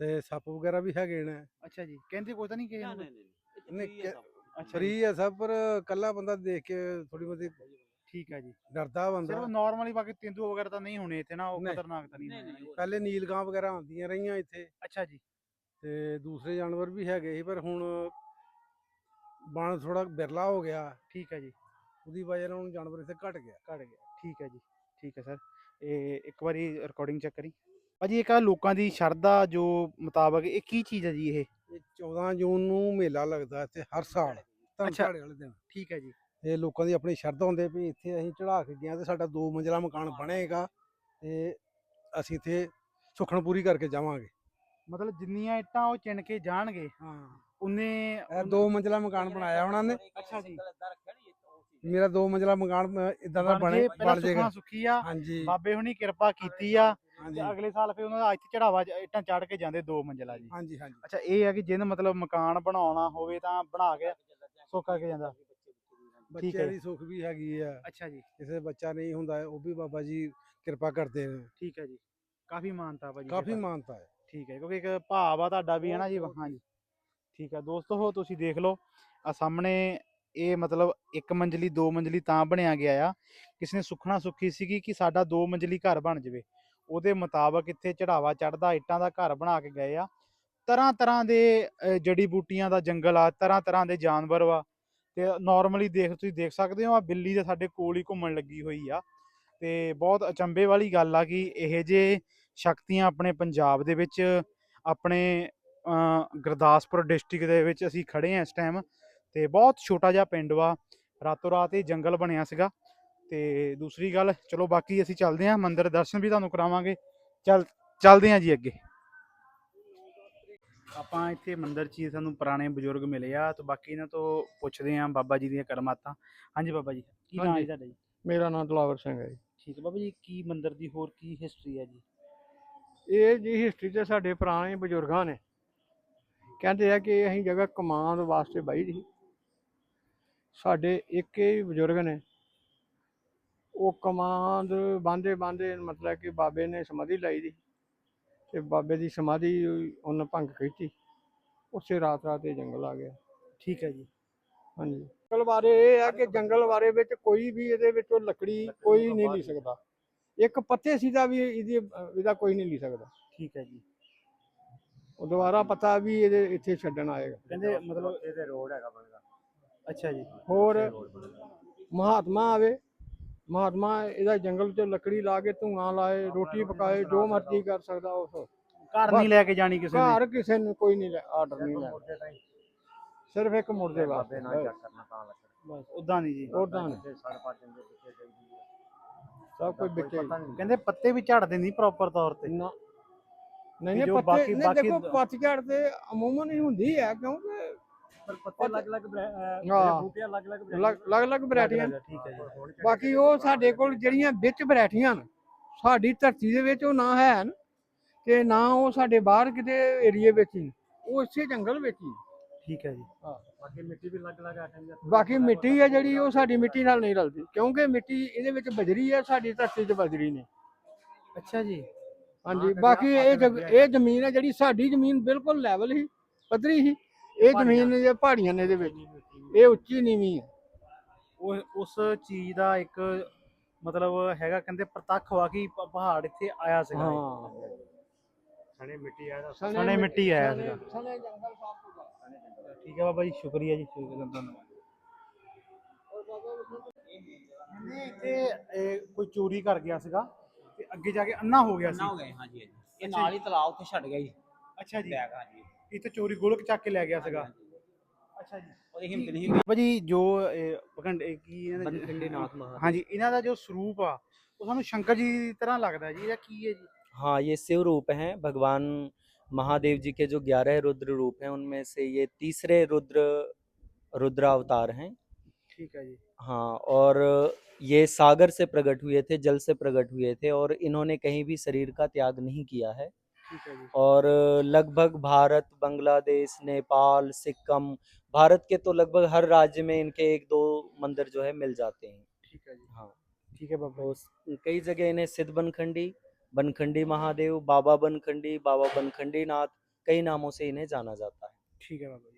S4: ਤੇ ਸੱਪ ਵਗੈਰਾ ਵੀ ਹੈਗੇ ਨੇ।
S2: ਅੱਛਾ ਜੀ ਕਹਿੰਦੇ ਕੋਈ ਤਾਂ ਨਹੀਂ ਕਿਸੇ ਨੂੰ
S1: ਨਹੀਂ
S2: ਅੱਛਾ
S4: ਫਰੀ ਆ ਸਭ ਪਰ ਕੱਲਾ ਬੰਦਾ ਦੇਖ ਕੇ ਥੋੜੀ ਬਹੁਤੀ
S2: ਠੀਕ ਆ ਜੀ।
S4: ਡਰਦਾ ਬੰਦਾ।
S2: ਸਿਰਫ ਨਾਰਮਲੀ ਬਾਕੀ ਤੇਂਦੂ ਵਗੈਰਾ ਤਾਂ ਨਹੀਂ ਹੋਣੇ ਇੱਥੇ ਨਾ ਉਹ
S4: ਨਹੀਂ।
S2: ਖਤਰਨਾਕ ਤਾਂ ਨਹੀਂ ਹੋਣੇ
S4: ਪਹਿਲੇ ਨੀਲਗਾਂ ਵਗੈਰਾ ਆਉਂਦੀਆਂ ਰਹੀਆਂ ਇੱਥੇ।
S2: ਅੱਛਾ ਜੀ।
S4: ਤੇ ਦੂਸਰੇ ਜਾਨਵਰ ਵੀ ਹੈਗੇ ਸੀ ਪਰ ਹੁਣ ਬਣ ਥੋੜਾ ਬਿਰਲਾ ਹੋ ਗਿਆ।
S2: ਠੀਕ ਆ ਜੀ।
S4: ਉਹਦੀ ਵਜ੍ਹਾ ਨਾਲ ਹੁਣ ਜਾਨਵਰ ਇੱਥੇ ਘਟ ਗਿਆ।
S2: ਘੜ ਗਿਆ। ਠੀਕ ਹੈ ਜੀ ਠੀਕ ਹੈ ਸਰ। ਇਹ ਇੱਕ ਵਾਰੀ ਰਿਕਾਰਡਿੰਗ ਚੈੱਕ ਕਰੀ। ਭਾਜੀ ਇੱਕ ਆ ਲੋਕਾਂ ਦੀ ਸ਼ਰਧਾ ਜੋ ਮੁਤਾਬਕ ਇਹ ਕੀ ਚੀਜ਼ ਹੈ ਜੀ ਇਹ?
S4: ਇਹ 14 ਜੂਨ ਨੂੰ ਮੇਲਾ ਲੱਗਦਾ ਇੱਥੇ ਹਰ ਸਾਲ ਧਰਮਸ਼ਾਲੇ ਵਾਲੇ ਦਿਨ।
S2: ਠੀਕ ਹੈ ਜੀ।
S4: ਇਹ ਲੋਕਾਂ ਦੀ ਆਪਣੀ ਸ਼ਰਧਾ ਹੁੰਦੇ ਵੀ ਇੱਥੇ ਅਸੀਂ ਚੜਾ ਕੇ ਗਏ ਹਾਂ ਤੇ ਸਾਡਾ ਦੋ ਮੰਜ਼ਿਲਾ ਮਕਾਨ ਬਣੇਗਾ ਤੇ ਅਸੀਂ ਇੱਥੇ ਸੁਖਣ ਪੂਰੀ ਕਰਕੇ ਜਾਵਾਂਗੇ।
S2: ਮਤਲਬ ਜਿੰਨੀਆਂ ਇੱਟਾਂ ਉਹ ਚਿਣ ਕੇ ਜਾਣਗੇ
S4: ਹਾਂ। ਇਹ ਦੋ ਮੰਜ਼ਿਲਾ ਮਕਾਨ ਬਣਾਇਆ ਉਹਨਾਂ ਨੇ।
S2: ਅੱਛਾ ਜੀ।
S4: ਮੇਰਾ ਦੋ ਮੰਜ਼ਿਲਾ ਮਕਾਨ ਇਦਾਂ ਦਾ
S2: ਬਣ
S4: ਬਣੇ ਜਾਏਗਾ
S2: ਸੁੱਖੀ ਆ
S4: ਹਾਂਜੀ।
S2: ਬਾਬੇ ਹੁਣੀ ਕਿਰਪਾ ਕੀਤੀ ਆ।
S4: ਹਾਂਜੀ।
S2: ਤੇ ਅਗਲੇ ਸਾਲ ਫਿਰ ਉਹਨਾਂ ਦਾ ਇੱਥੇ ਚੜਾਵਾ ਇੱਟਾਂ ਚੜ ਕੇ ਜਾਂਦੇ ਦੋ ਮੰਜ਼ਿਲਾ ਜੀ।
S4: ਹਾਂਜੀ ਹਾਂਜੀ।
S2: ਅੱਛਾ ਇਹ ਹੈ ਕਿ ਜਿਹਨੇ ਮਤਲਬ ਮਕਾਨ ਬਣਾਉਣਾ ਹੋਵੇ ਤਾਂ ਬਣਾ ਕੇ ਸੁੱਕ ਕੇ ਜਾਂਦਾ। ਠੀਕ ਹੈ
S4: ਬੱਚੇ ਦੀ ਸੁੱਖ ਵੀ ਹੈਗੀ ਆ।
S2: ਅੱਛਾ ਜੀ।
S4: ਕਿਸੇ ਬੱਚਾ ਨਹੀਂ ਹੁੰਦਾ ਉਹ ਵੀ ਬਾਬਾ ਜੀ ਕਿਰਪਾ ਕਰਦੇ ਨੇ।
S2: ਠੀਕ ਹੈ ਜੀ। ਕਾਫੀ ਮਾਨਤਾ ਭਾਜੀ
S4: ਕਾਫੀ। ਮਾਨਤਾ ਹੈ।
S2: ਠੀਕ ਹੈ ਕਿਉਂਕਿ ਇੱਕ ਭਾਵ ਆ ਤੁਹਾਡਾ ਵੀ ਹੈ ਨਾ ਜੀ? ਹਾਂਜੀ। ਠੀਕ ਹੈ ਦੋਸਤੋ ਹੋ ਤੁਸੀਂ ਦੇਖ ਲਓ। ਆ ਸਾਹਮਣੇ ਇਹ ਮਤਲਬ ਇੱਕ ਮੰਜ਼ਲੀ ਦੋ ਮੰਜ਼ਲੀ ਤਾਂ ਬਣਿਆ ਗਿਆ ਆ। ਕਿਸੇ ਨੇ ਸੁਖਣਾ ਸੁੱਖੀ ਸੀਗੀ ਕਿ ਸਾਡਾ ਦੋ ਮੰਜ਼ਲੀ ਘਰ ਬਣ ਜਾਵੇ। ਉਹਦੇ ਮੁਤਾਬਕ ਇੱਥੇ ਚੜਾਵਾ ਚੜਦਾ ਇੱਟਾਂ ਦਾ ਘਰ ਬਣਾ ਕੇ ਗਏ ਆ। ਤਰ੍ਹਾਂ ਤਰ੍ਹਾਂ ਦੇ ਜੜੀ ਬੂਟੀਆਂ ਦਾ ਜੰਗਲ ਆ, ਤਰ੍ਹਾਂ ਤਰ੍ਹਾਂ ਦੇ ਜਾਨਵਰ ਵਾ। ਤੇ ਨਾਰਮਲੀ ਦੇਖ, ਤੁਸੀਂ ਦੇਖ ਸਕਦੇ ਹੋ ਆ ਬਿੱਲੀ ਦੇ ਸਾਡੇ ਕੋਲ ਹੀ ਘੁੰਮਣ ਲੱਗੀ ਹੋਈ ਆ। ਤੇ ਬਹੁਤ ਅਚੰਭੇ ਵਾਲੀ ਗੱਲ ਆ ਕਿ ਇਹ ਜੇ ਸ਼ਕਤੀਆਂ ਆਪਣੇ ਪੰਜਾਬ ਦੇ ਵਿੱਚ, ਆਪਣੇ ਗੁਰਦਾਸਪੁਰ ਡਿਸਟ੍ਰਿਕਟ ਦੇ ਵਿੱਚ ਅਸੀਂ ਖੜੇ ਆ ਇਸ ਟਾਈਮ ਤੇ ਬਹੁਤ ਛੋਟਾ ਜਿਹਾ ਪਿੰਡ ਵਾ। ਰਾਤੋਂ ਰਾਤ ਇਹ ਜੰਗਲ ਬਣਿਆ ਸੀਗਾ। ਤੇ ਦੂਸਰੀ ਗੱਲ ਚਲੋ ਬਾਕੀ ਅਸੀਂ ਚੱਲਦੇ ਹਾਂ ਮੰਦਿਰ ਦਰਸ਼ਨ ਵੀ ਤੁਹਾਨੂੰ ਕਰਾਵਾਂਗੇ। ਚੱਲ ਚੱਲਦੇ ਹਾਂ ਜੀ ਅੱਗੇ। ਆਪਾਂ ਇੱਥੇ ਮੰਦਿਰ 'ਚ ਹੀ ਸਾਨੂੰ ਪੁਰਾਣੇ ਬਜ਼ੁਰਗ ਮਿਲੇ ਆ ਤੇ ਬਾਕੀ ਇਹਨਾਂ ਤੋਂ ਪੁੱਛਦੇ ਹਾਂ ਬਾਬਾ ਜੀ ਦੀਆਂ ਕਰਮਾਤਾਂ। ਹਾਂਜੀ ਬਾਬਾ ਜੀ ਕੀ ਨਾਮ ਹੈ
S6: ਹਾਂਜੀ।
S2: ਤੁਹਾਡਾ ਜੀ?
S6: ਮੇਰਾ ਨਾਮ ਦਲਾਵਰ ਸਿੰਘ ਹੈ ਜੀ।
S2: ਠੀਕ ਹੈ ਬਾਬਾ ਜੀ ਕੀ ਮੰਦਿਰ ਦੀ ਹੋਰ ਕੀ ਹਿਸਟਰੀ ਹੈ ਜੀ?
S6: ਇਹ ਜੀ ਹਿਸਟਰੀ ਤੇ ਸਾਡੇ ਪੁਰਾਣੇ ਬਜ਼ੁਰਗਾਂ ਨੇ। ਕਹਿੰਦੇ ਆ ਕਿ ਅਸੀਂ ਜਗ੍ਹਾ ਕਮਾਂਡ ਵਾਸਤੇ ਬਾਈ ਦੀ ਸਾਡੇ ਇੱਕ ਹੀ ਬਜ਼ੁਰਗ ਨੇ ਉਹ ਕਮਾਂਦ ਬਾਂਦੇ ਬਾਂਦੇ ਮਤਲਬ ਕਿ ਬਾਬੇ ਨੇ ਸਮਾਧੀ ਲਾਈ ਦੀ ਤੇ ਬਾਬੇ ਦੀ ਸਮਾਧੀ ਉਹਨੇ ਭੰਗ ਕੀਤੀ। ਉਸੇ ਰਾਤ ਰਾਤ ਇਹ ਜੰਗਲ ਆ ਗਿਆ।
S2: ਠੀਕ ਹੈ ਜੀ।
S6: ਹਾਂਜੀ। ਜੰਗਲ ਬਾਰੇ ਇਹ ਆ ਕਿ ਜੰਗਲ ਬਾਰੇ ਵਿੱਚ ਕੋਈ ਵੀ ਇਹਦੇ ਵਿੱਚੋਂ ਲੱਕੜੀ ਕੋਈ ਨਹੀਂ ਲੈ ਸਕਦਾ। ਇੱਕ ਪੱਤੇ ਸੀਦਾ ਵੀ ਇਹਦੀ ਇਹਦਾ ਕੋਈ ਨਹੀਂ ਲੈ ਸਕਦਾ।
S2: ਠੀਕ ਹੈ ਜੀ।
S6: ਉਹ ਦੁਬਾਰਾ ਪਤਾ ਵੀ ਇਹਦੇ ਇੱਥੇ ਛੱਡਣ ਆਏਗਾ।
S2: ਕਹਿੰਦੇ ਮਤਲਬ ਇਹਦੇ ਰੋਡ ਹੈਗਾ ਬਣਦਾ। ਅੱਛਾ ਜੀ।
S6: ਹੋਰ ਮਹਾਤਮਾ ਆਵੇ। ਮਹਾਤਮਾ ਇਹਦਾ ਜੰਗਲ ਚ ਲੱਕੜੀ ਲਾ ਕੇ ਧੂਆਂ ਲਾਏ ਰੋਟੀ ਪਕਾਏ ਜੋ ਮਰਜ਼ੀ ਕਰ ਸਕਦਾ ਉਸ
S2: ਘਰ ਨਹੀਂ ਲੈ ਕੇ ਜਾਣੀ ਕਿਸੇ ਨੇ।
S6: ਘਰ ਕਿਸੇ ਨੂੰ ਕੋਈ ਨਹੀਂ ਆਰਡਰ ਨਹੀਂ ਲੈਣਾ। ਸਿਰਫ ਇੱਕ ਮੁਰਦੇ ਵਾਸਤੇ
S2: ਬਸ। ਉਦਾਂ ਨਹੀਂ ਜੀ।
S6: ਉਦਾਂ ਨਹੀਂ। ਸਭ ਕੁਝ ਵਿੱਚ। ਹੀ।
S2: ਕਹਿੰਦੇ ਪੱਤੇ ਵੀ ਝੜਦੇ ਨਹੀਂ ਪ੍ਰੋਪਰ ਤੌਰ ਤੇ।
S6: ਨਾ। ਨਹੀਂ ਪੱਤੇ ਨਹੀਂ ਦੇਖੋ
S2: ਬਾਕੀ-
S6: ਪੱਤਝੜ ਤੇ ਅਮੂਮਨ ਹੀ ਹੁੰਦੀ ਹੈ ਕਿਉਂਕਿ
S2: ਪਰ
S6: ਪੱਤੇ
S2: ਅਲੱਗ-ਅਲੱਗ
S6: ਹਾਂ।
S2: ਬੂਟੇ ਅਲੱਗ-ਅਲੱਗ
S6: ਅਲੱਗ-ਅਲੱਗ ਵੈਰਾਈਟੀਆਂ।
S2: ਠੀਕ ਹੈ ਜੀ।
S6: ਬਾਕੀ ਉਹ ਸਾਡੇ ਕੋਲ ਜਿਹੜੀਆਂ ਵਿੱਚ ਵੈਰਾਈਟੀਆਂ ਨੇ ਸਾਡੀ ਧਰਤੀ ਦੇ ਵਿੱਚ ਉਹ ਨਾ ਹੈ ਤੇ ਨਾ ਉਹ ਸਾਡੇ ਬਾਹਰ ਕਿਤੇ ਏਰੀਏ ਵਿੱਚ ਹੀ। ਉਹ ਇਸੇ ਜੰਗਲ ਵਿੱਚ ਹੀ।
S2: ਠੀਕ ਹੈ ਜੀ।
S6: ਬਾਕੀ ਮਿੱਟੀ ਵੀ ਅਲੱਗ-ਅਲੱਗ ਆਟਮ ਬਾਕੀ ਮਿੱਟੀ ਹੈ ਜਿਹੜੀ ਉਹ ਸਾਡੀ ਮਿੱਟੀ ਨਾਲ ਨਹੀਂ ਰਲਦੀ ਕਿਉਂਕਿ ਮਿੱਟੀ ਇਹਦੇ ਵਿੱਚ ਬਜਰੀ ਹੈ ਸਾਡੀ ਧਰਤੀ 'ਚ ਬਜਰੀ ਨਹੀਂ।
S2: ਅੱਛਾ ਜੀ।
S6: ਹਾਂਜੀ ਬਾਕੀ ਇਹ ਜਗ- ਇਹ ਜ਼ਮੀਨ ਹੈ ਜਿਹੜੀ ਸਾਡੀ ਜ਼ਮੀਨ ਬਿਲਕੁਲ ਲੈਵਲ ਹੀ ਪੱਧਰੀ ਹੀ। ਇਹ ਜ਼ਮੀਨ ਜੇ ਪਹਾੜੀਆਂ ਨੇ ਇਹਦੇ ਵਿੱਚ। ਇਹ ਉੱਚੀ ਨੀਵੀਂ ਹੈ।
S2: ਉਹ ਉਸ ਚੀਜ਼ ਦਾ ਇੱਕ ਮਤਲਬ ਹੈਗਾ ਕਹਿੰਦੇ ਪ੍ਰਤੱਖ ਵਾ ਕਿ ਪ- ਪਹਾੜ ਇੱਥੇ ਆਇਆ ਸੀਗਾ।
S6: ਹਾਂ।
S2: ਸਣੇ ਮਿੱਟੀ ਆਇਆ
S6: ਸਣੇ
S2: ਸਣੇ ਮਿੱਟੀ ਆਇਆ
S6: ਸਣੇ-
S2: ਸੀਗਾ।
S6: ਸਣੇ ਜੰਗਲ।
S2: ਠੀਕ ਹੈ ਬਾਬਾ ਜੀ ਸ਼ੁਕਰੀਆ ਜੀ ਸ਼ੁਕਰੀਆ ਤੁਹਾਨੂੰ ਕਹਿੰਦੇ ਇੱਥੇ ਇਹ ਕੋਈ ਚੋਰੀ ਕਰ ਗਿਆ ਸੀਗਾ ਤੇ ਅੱਗੇ ਜਾ ਕੇ ਅੰਨਾ ਹੋ ਗਿਆ ਸੀ।
S1: ਨਾ ਹੋ ਗਏ ਹਾਂਜੀ ਹਾਂਜੀ। ਇਹ ਨਾਲ ਹੀ ਤਲਾਬ ਉੱਥੇ ਛੱਡ ਗਿਆ ਜੀ।
S2: ਅੱਛਾ ਜੀ।
S1: ਬੈਗ ਹਾਂਜੀ।
S2: ਇੱਥੇ ਚੋਰੀ ਗੋਲਕ ਚੱਕ ਕੇ ਲੈ ਗਿਆ ਸੀਗਾ ਅੱਛਾ ਜੀ
S1: ਉਹਦੀ ਹਿੰਮਤ ਨਹੀਂ
S2: ਬਾਬਾ ਜੀ ਜੋ ਇਹ ਭਗੰਡ ਇਹ ਕੀ ਇਹਨਾਂ ਦਾ
S3: ਬੰਖੰਡੀ ਨਾਥ ਮਹਾਰਾਜ
S2: ਹਾਂਜੀ ਇਹਨਾਂ ਦਾ ਜੋ ਸਰੂਪ ਆ ਉਹ ਸਾਨੂੰ ਸ਼ੰਕਰ ਜੀ ਦੀ ਤਰ੍ਹਾਂ ਲੱਗਦਾ ਜੀ ਇਹਦਾ ਕੀ ਹੈ ਜੀ
S3: हाँ ये शिव रूप हैं भगवान महादेव जी के जो ग्यारह रुद्र रूप हैं उनमें से ये तीसरे रुद्र रुद्रावतार हैं
S2: ਠੀਕ ਹੈ ਜੀ
S3: हाँ और ये सागर से प्रकट हुए थे जल से प्रकट हुए थे और इन्होंने कहीं भी शरीर का त्याग नहीं किया है
S2: ਠੀਕ ਹੈ ਜੀ
S3: और लगभग भारत बांग्लादेश नेपाल सिक्किम भारत के तो लगभग हर राज्य में इनके एक दो मंदिर जो है मिल जाते हैं।
S2: ठीक है जी।
S3: हाँ।
S2: ठीक है बाबा
S3: तो कई जगह इन्हें सिद्ध बनखंडी बनखंडी महादेव बाबा बनखंडी बाबा बनखंडी नाथ कई नामों से इन्हें जाना जाता है।
S2: ठीक है बाबा